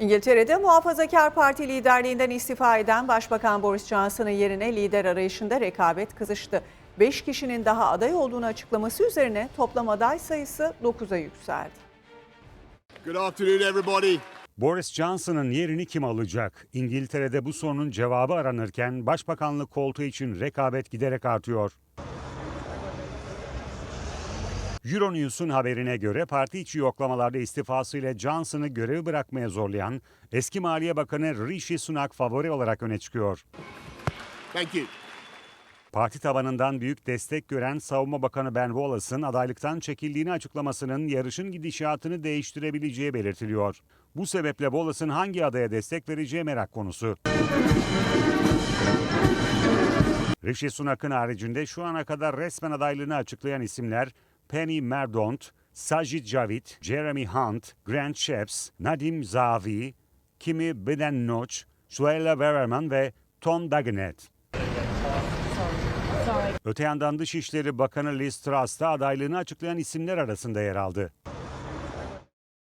İngiltere'de Muhafazakar Parti liderliğinden istifa eden Başbakan Boris Johnson'ın yerine lider arayışında rekabet kızıştı. 5 kişinin daha aday olduğunu açıklaması üzerine toplam aday sayısı 9'a yükseldi. Good afternoon, everybody. Boris Johnson'ın yerini kim alacak? İngiltere'de bu sorunun cevabı aranırken başbakanlık koltuğu için rekabet giderek artıyor. Euronews'un haberine göre parti içi yoklamalarda istifasıyla Johnson'ı görevi bırakmaya zorlayan eski Maliye Bakanı Rishi Sunak favori olarak öne çıkıyor. Thank you. Parti tabanından büyük destek gören Savunma Bakanı Ben Wallace'ın adaylıktan çekildiğini açıklamasının yarışın gidişatını değiştirebileceği belirtiliyor. Bu sebeple Wallace'ın hangi adaya destek vereceği merak konusu. Rishi Sunak'ın haricinde şu ana kadar resmen adaylığını açıklayan isimler Penny Merdaunt, Sajid Javid, Jeremy Hunt, Grant Shapps, Nadim Zahavi, Kimi Badenoch, Suella Wererman ve Tom Dagenet. Öte yandan Dışişleri Bakanı Liz Truss da adaylığını açıklayan isimler arasında yer aldı.